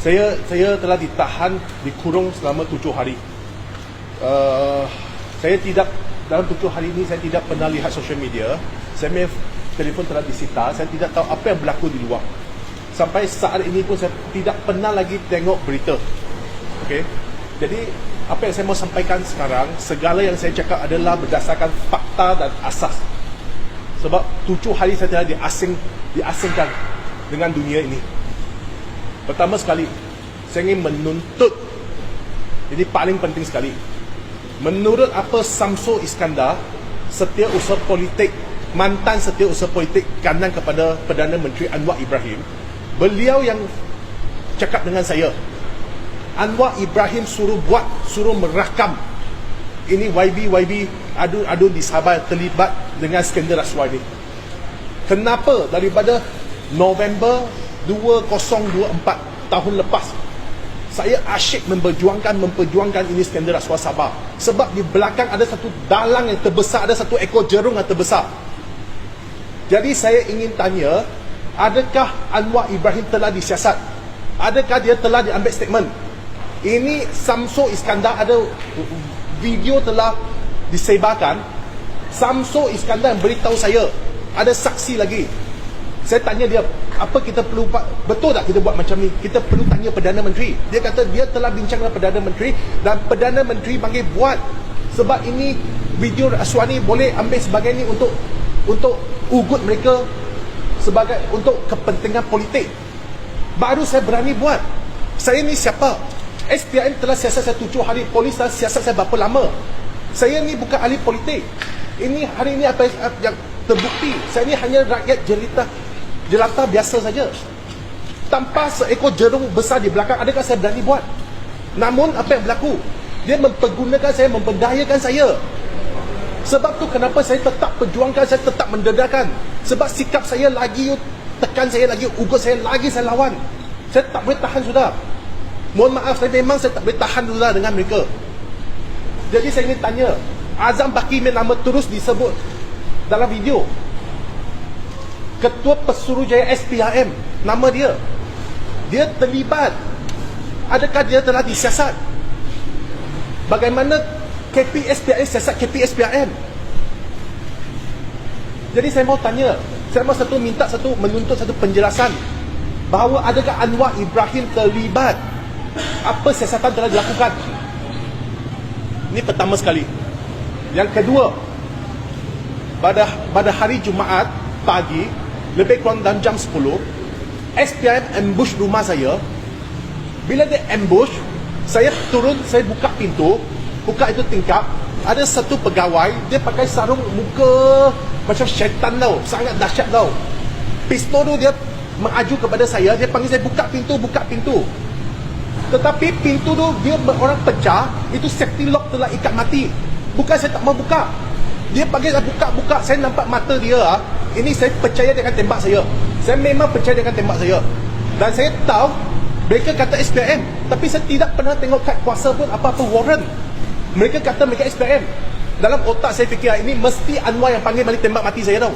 Saya saya telah ditahan dikurung selama tujuh hari. Uh, saya tidak dalam tujuh hari ini saya tidak pernah lihat social media. Saya punya telefon telah disita. Saya tidak tahu apa yang berlaku di luar. Sampai saat ini pun saya tidak pernah lagi tengok berita. Okey. Jadi apa yang saya mau sampaikan sekarang, segala yang saya cakap adalah berdasarkan fakta dan asas. Sebab tujuh hari saya telah diasing, diasingkan dengan dunia ini. Pertama sekali, saya ingin menuntut ini paling penting sekali. Menurut apa Samsul Iskandar, setiausaha politik, mantan setiausaha politik kanan kepada Perdana Menteri Anwar Ibrahim, beliau yang cakap dengan saya, Anwar Ibrahim suruh buat, suruh merakam ini YB YB adu-adu di Sabah terlibat dengan skandal rasuah ini. Kenapa daripada November 2024 tahun lepas saya asyik memperjuangkan memperjuangkan ini skandal rasuah Sabah. Sebab di belakang ada satu dalang yang terbesar ada satu ekor jerung yang terbesar. Jadi saya ingin tanya adakah Anwar Ibrahim telah disiasat? Adakah dia telah diambil statement? Ini Samsul Iskandar ada video telah disebarkan. Samsul Iskandar yang beritahu saya ada saksi lagi. Saya tanya dia apa kita perlu betul tak kita buat macam ni? Kita perlu tanya Perdana Menteri. Dia kata dia telah bincang dengan Perdana Menteri dan Perdana Menteri panggil buat sebab ini video rasuah ni boleh ambil sebagai ni untuk untuk ugut mereka sebagai untuk kepentingan politik. Baru saya berani buat. Saya ni siapa? SPM telah siasat saya tujuh hari polis telah siasat saya berapa lama? Saya ni bukan ahli politik. Ini hari ini apa yang terbukti? Saya ni hanya rakyat jelita jelata biasa saja. Tanpa seekor jerung besar di belakang adakah saya berani buat? Namun apa yang berlaku? Dia mempergunakan saya memperdayakan saya. Sebab tu kenapa saya tetap perjuangkan saya tetap mendedakan sebab sikap saya lagi tekan saya lagi ugut saya lagi saya lawan. Saya tak boleh tahan sudah. Mohon maaf saya memang saya tak boleh tahan sudah dengan mereka. Jadi saya ingin tanya Azam Baki nama terus disebut dalam video Ketua Pesuruhjaya SPRM nama dia. Dia terlibat. Adakah dia telah disiasat? Bagaimana KPSPRM siasat KPSPRM jadi saya mau tanya saya mau satu minta satu menuntut satu penjelasan bahawa adakah Anwar Ibrahim terlibat? Apa siasatan telah dilakukan? Ini pertama sekali. Yang kedua pada pada hari Jumaat pagi lebih kurang dalam jam 10 SPM ambush rumah saya. Bila dia ambush saya turun saya buka pintu. Buka itu tingkap. Ada satu pegawai dia pakai sarung muka macam syaitan tau. Sangat dahsyat tau. Pistol tu dia mengaju kepada saya. Dia panggil saya buka pintu buka pintu. Tetapi pintu tu dia orang pecah. Itu safety lock telah ikat mati. Bukan saya tak mau buka dia panggil saya buka-buka saya nampak mata dia ah. ini saya percaya akan tembak saya. Saya memang percaya akan tembak saya. Dan saya tahu mereka kata SPM tapi saya tidak pernah tengok kad kuasa pun apa-apa warrant. Mereka kata mereka SPM dalam otak saya fikir ah, ini mesti Anwar yang panggil balik tembak mati saya tau